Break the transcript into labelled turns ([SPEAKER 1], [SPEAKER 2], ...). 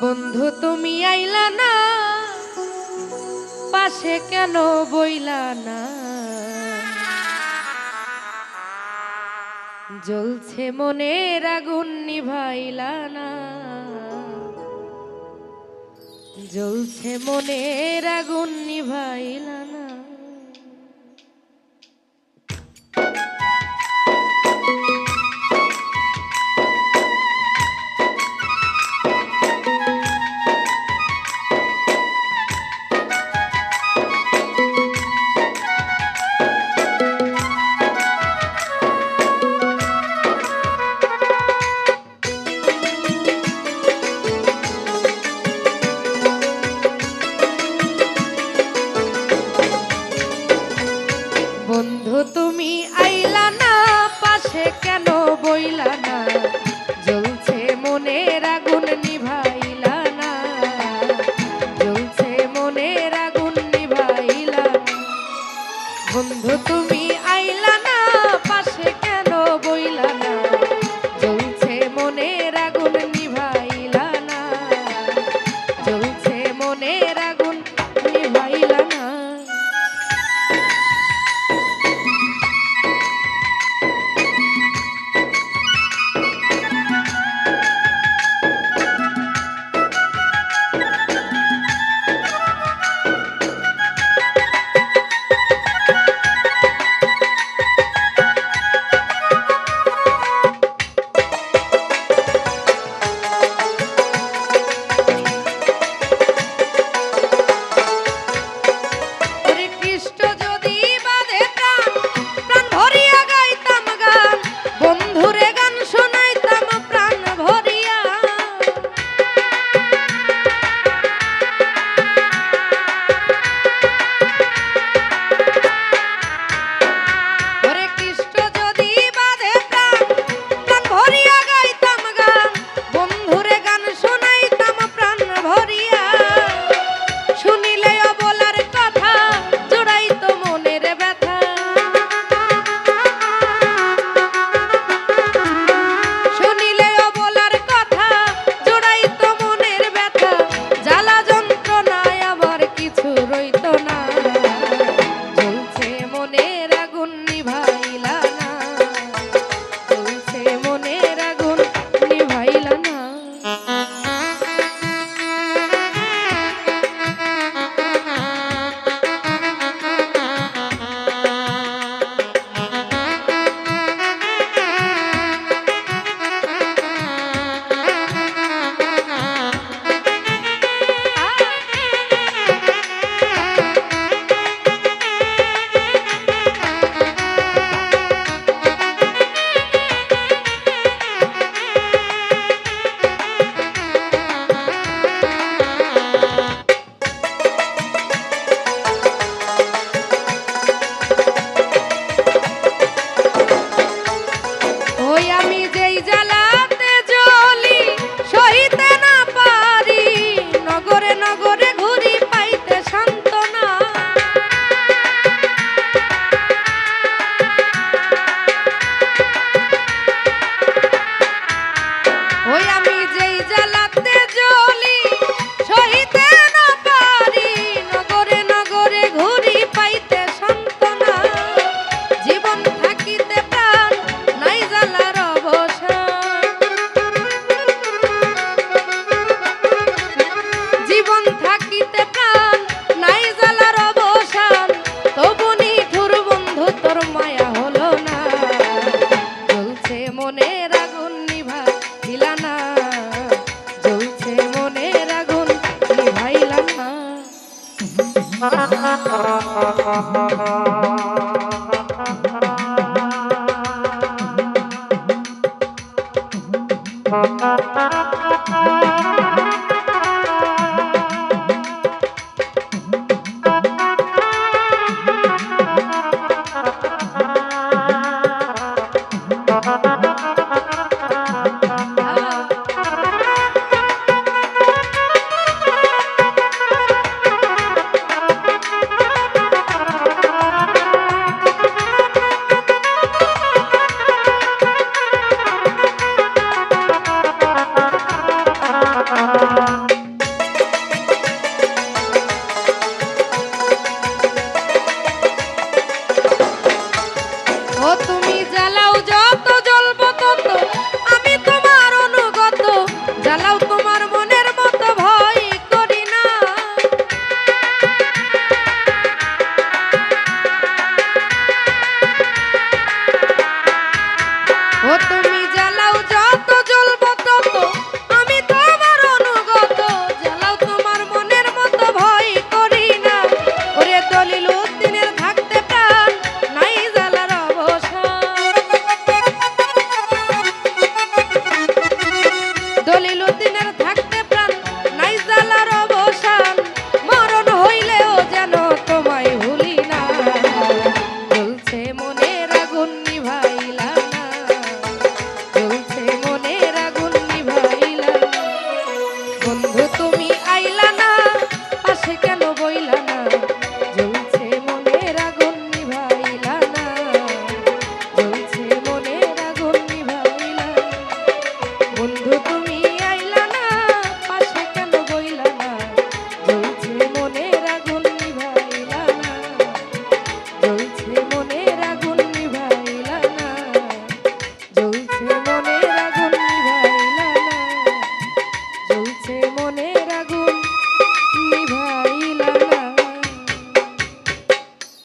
[SPEAKER 1] বন্ধু, তুমি আইলা না? পাশে কেন বইলা না? জ্বলছে মনের আগুন, নিভাইলা না। জ্বলছে মনের আগুন, নিভাইলা না। Thank you. বন্ধু তুমি